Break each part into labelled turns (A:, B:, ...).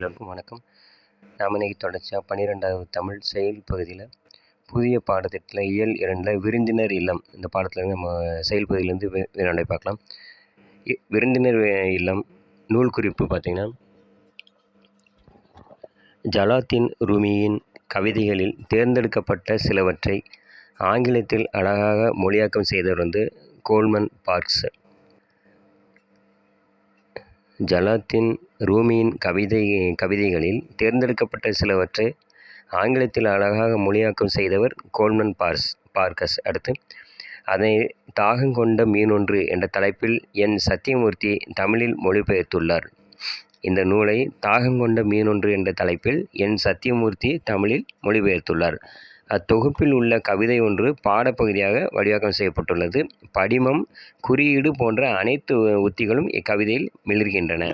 A: எல்லோருக்கும் வணக்கம். நாம் இன்றைக்கி தொடர்ச்சியாக பன்னிரெண்டாவது தமிழ் செயல் பகுதியில் புதிய பாடத்திட்டத்தில் இயல் இரண்டில் விருந்தினர் இல்லம். இந்த பாடத்துலேருந்து நம்ம செயல் பகுதியிலேருந்து வினாடை பார்க்கலாம். விருந்தினர் இல்லம் நூல் குறிப்பு பார்த்திங்கன்னா ஜலாத்தின் ரூமியின் கவிதைகளில் தேர்ந்தெடுக்கப்பட்ட சிலவற்றை ஆங்கிலத்தில் அழகாக மொழியாக்கம் செய்தவர் வந்து கோல்மன் பார்க்ஸ். ஜலாத்தின் ரூமியின் கவிதை கவிதைகளில் தேர்ந்தெடுக்கப்பட்ட சிலவற்றை ஆங்கிலத்தில் அழகாக மொழியாக்கம் செய்தவர் கோல்மன் பார்ஸ் பார்க்கஸ். அடுத்து அதை தாகங்கொண்ட மீனொன்று என்ற தலைப்பில் என் சத்தியமூர்த்தி தமிழில் மொழிபெயர்த்துள்ளார். இந்த நூலை தாகங்கொண்ட மீனொன்று என்ற தலைப்பில் என் சத்தியமூர்த்தி தமிழில் மொழிபெயர்த்துள்ளார். அத்தொகுப்பில் உள்ள கவிதை ஒன்று பாடப்பகுதியாக வடிவாக்கம் செய்யப்பட்டுள்ளது. படிமம் குறியீடு போன்ற அனைத்து உத்திகளும் இக்கவிதையில் மிளிர்கின்றன.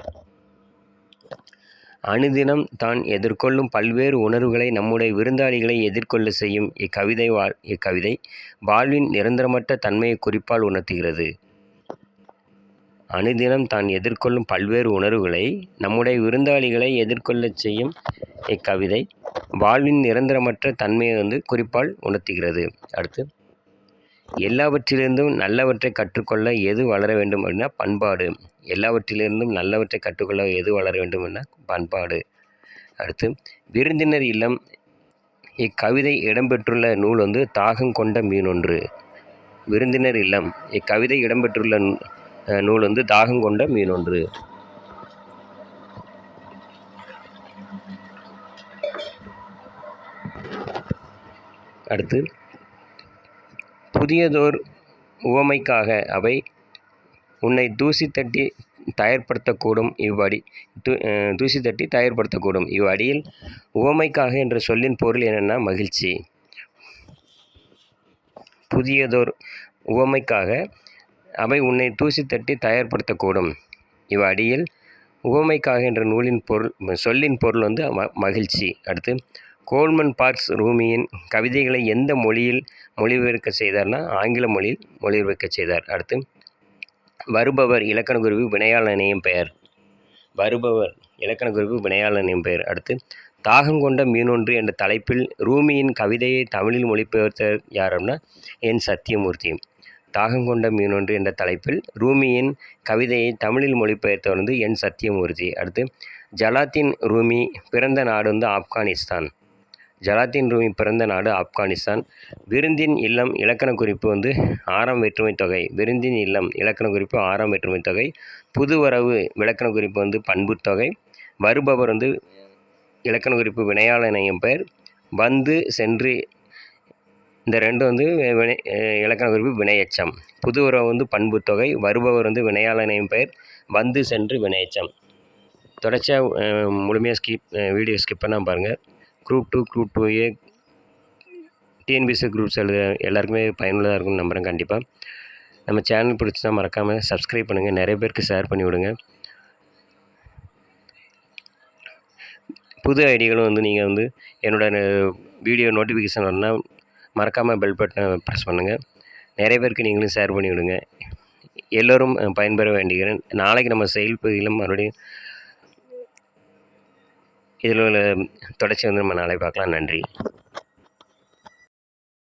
A: அனுதினம் தான் எதிர்கொள்ளும் பல்வேறு உணர்வுகளை நம்முடைய விருந்தாளிகளை எதிர்கொள்ள செய்யும் இக்கவிதை வாழ் இக்கவிதை வாழ்வின் நிரந்தரமற்ற தன்மையை குறிப்பால் உணர்த்துகிறது. அனுதினம் தான் எதிர்கொள்ளும் பல்வேறு உணர்வுகளை நம்முடைய விருந்தாளிகளை எதிர்கொள்ளச் செய்யும் இக்கவிதை வாழ்வின் நிரந்தரமற்ற தன்மையை வந்து குறிப்பால் உணர்த்துகிறது. அடுத்து எல்லாவற்றிலிருந்தும் நல்லவற்றை கற்றுக்கொள்ள எது வளர வேண்டும் அப்படின்னா பண்பாடு. எல்லாவற்றிலிருந்தும் நல்லவற்றை கற்றுக்கொள்ள எது வளர வேண்டும் அப்படின்னா பண்பாடு. அடுத்து விருந்தினர் இல்லம். இக்கவிதை இடம்பெற்றுள்ள நூல் வந்து தாகம் கொண்ட மீனொன்று விருந்தினர் இல்லம். இக்கவிதை இடம்பெற்றுள்ள நூல் வந்து தாகம் கொண்ட மீனொன்று அடுத்து புதியதோர் உவமைக்காக அவை உன்னை தூசி தட்டி தயார்படுத்தக்கூடும் இவ்வடி தூ தூசி தட்டி தயார்படுத்தக்கூடும். இவ்வடியில் உவமைக்காக என்ற சொல்லின் பொருள் என்னென்னா மகிழ்ச்சி. புதியதோர் உவமைக்காக அவை உன்னை தூசி தட்டி தயார்படுத்தக்கூடும். இவ் அடியில் உவமைக்காக என்ற நூலின் பொருள் சொல்லின் பொருள் வந்து ம- மகிழ்ச்சி. அடுத்து கோல்மன் பார்க்ஸ் ரூமியின் கவிதைகளை எந்த மொழியில் மொழிபெயர்க்க செய்தார்னா ஆங்கில மொழியில் மொழிபெயர்க்க செய்தார். அடுத்து வருபவர் இலக்கண குருவி வினையாளனையும் பெயர். வருபவர் இலக்கண குருவி வினையாளனையும் பெயர். அடுத்து தாகங்கொண்ட மீனொன்று என்ற தலைப்பில் ரூமியின் கவிதையை தமிழில் மொழிபெயர்த்தவர் யார் அப்படின்னா என் சத்தியமூர்த்தி. தாகங்கொண்ட மீனொன்று என்ற தலைப்பில் ரூமியின் கவிதையை தமிழில் மொழிபெயர்த்தவர் வந்து என் சத்தியமூர்த்தி. அடுத்து ஜலாத்தின் ரூமி பிறந்த நாடு வந்து ஆப்கானிஸ்தான். ஜலாத்தின் ரூமி பிறந்த நாடு ஆப்கானிஸ்தான். விருந்தின் இல்லம் இலக்கண குறிப்பு வந்து ஆறாம் வேற்றுமை தொகை. விருந்தின் இல்லம் இலக்கண குறிப்பு ஆறாம் வேற்றுமை தொகை. புதுவரவு விளக்கண குறிப்பு வந்து பண்பு தொகை. வருபவர் வந்து இலக்கண குறிப்பு வினையாளனையும் பெயர். வந்து சென்று இந்த ரெண்டும் வந்து வினை இலக்கண குறிப்பு வினையச்சம். புதுவரவு வந்து பண்பு தொகை. வருபவர் வந்து வினையாளனையும் பெயர். வந்து சென்று வினையச்சம். தொடர்ச்சியாக முழுமையாக ஸ்கிப் வீடியோ ஸ்கிப் பண்ணால் பாருங்கள் group two group two A TNPSC groups எழுத எல்லாருக்குமே பயனுள்ளதாக இருக்கும்னு நம்புகிறேன் கண்டிப்பாக நம்ம சேனல் பிடிச்சா மறக்காமல் சப்ஸ்கிரைப் பண்ணுங்கள் நிறைய பேருக்கு ஷேர் பண்ணி விடுங்க. புது ஐடிகளும் வந்து நீங்கள் வந்து என்னோட வீடியோ நோட்டிஃபிகேஷன் வரணும்னா மறக்காமல் பெல் பட்டனை ப்ரெஸ் பண்ணுங்கள் நிறைய பேருக்கு நீங்களும் ஷேர் பண்ணி விடுங்க. எல்லோரும் பயன்பெற வேண்டுகிறேன். நாளைக்கு நம்ம செயல் பகுதியிலும் மறுபடியும் இதில் உள்ள தொடர்ச்சி வந்து நம்ம நாளை பார்க்கலாம். நன்றி.